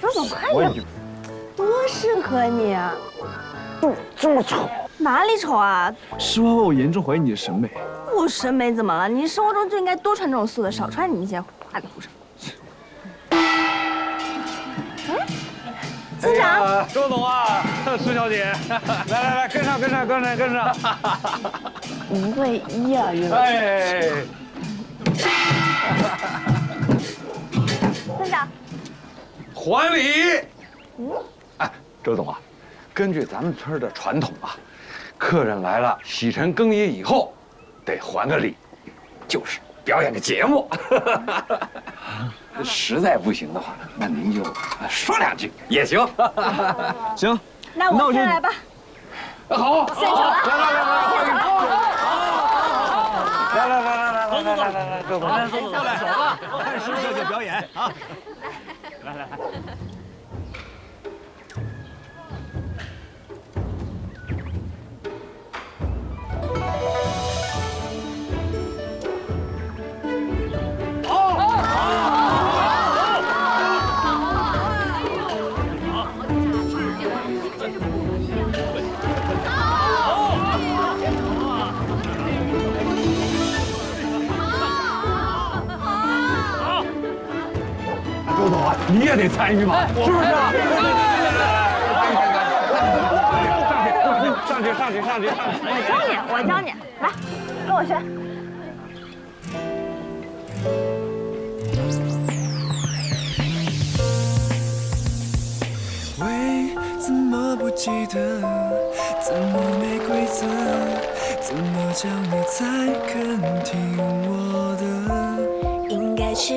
周总快我点，多适合你啊！就这么丑，哪里丑啊？实话，我严重怀疑你的审美。我审美怎么了？你生活中就应该多穿这种素的，少穿你那些花里胡哨。嗯，村长，呃周总啊，苏小姐，来来来，跟上跟上跟上跟上。一对 一啊，原来。哎，还礼。哎，周总啊，根据咱们村的传统啊，客人来了洗尘更衣以后，得还个礼，就是表演个节目。实在不行的话，那您就说两句也行。行，那那我先来吧。好，献丑了。来来来来来，来来来来来来来来来，周总，来周总，来，看施小姐表演啊！来来来。你也得参与嘛，是不是啊？上去上去上去上去上去！我教你，我教你，来，跟我学。喂，怎么不记得？怎么没规则？怎么叫你才肯听我的？应该吃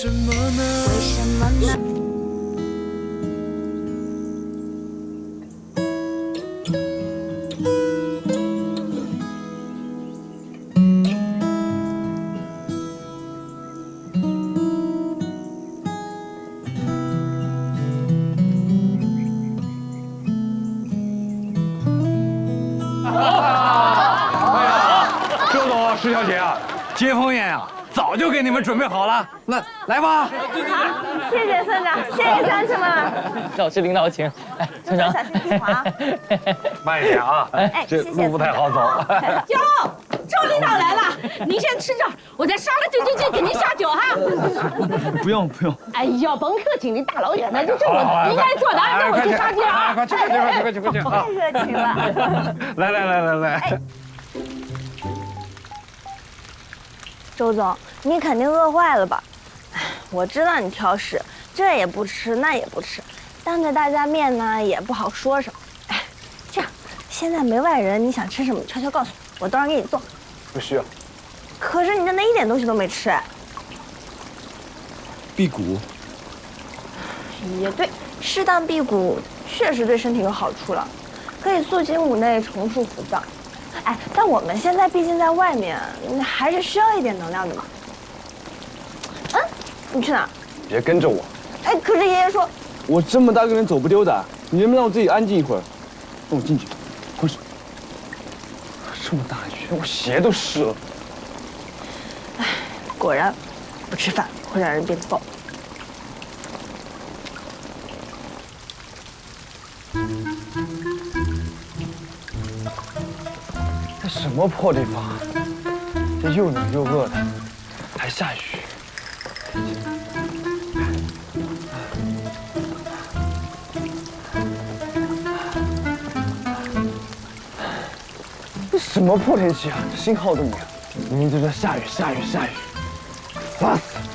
什么呢？为什么呢？周总、施小姐啊，接风宴啊，早就给你们准备好了。那来吧，谢谢村长，谢谢乡亲们。老师领导请。哎，村长，小心地滑啊慢一点啊，哎这路不太好走。哟，周领导来了，您先吃着，我再杀了酒酒酒给您下酒哈。不用不用，哎呀，甭客气，您大老远的，这是我应该做的，让我去杀鸡啊！快去快去快去快去快去啊！太热情了。来来来来来，周总，你肯定饿坏了吧？哎，我知道你挑食，这也不吃，那也不吃，当着大家面呢也不好说什么。哎，这样，现在没外人，你想吃什么，悄悄告诉我，我到时候给你做。不需要。可是你这那一点东西都没吃，哎。辟谷，也对，适当辟谷确实对身体有好处了，可以肃清五内，重塑腑脏。哎，但我们现在毕竟在外面，还是需要一点能量的嘛。嗯，你去哪儿？别跟着我。哎，可是爷爷说，我这么大个人走不丢的，你能不能让我自己安静一会儿？让我进去，快去。这么大雨，我鞋都湿了。哎果然，不吃饭会让人变暴。这什么破地方？这又冷又饿的，还下雨。这什么破天气啊！这信号都没有，明明就在下雨，下雨，下雨，烦死了！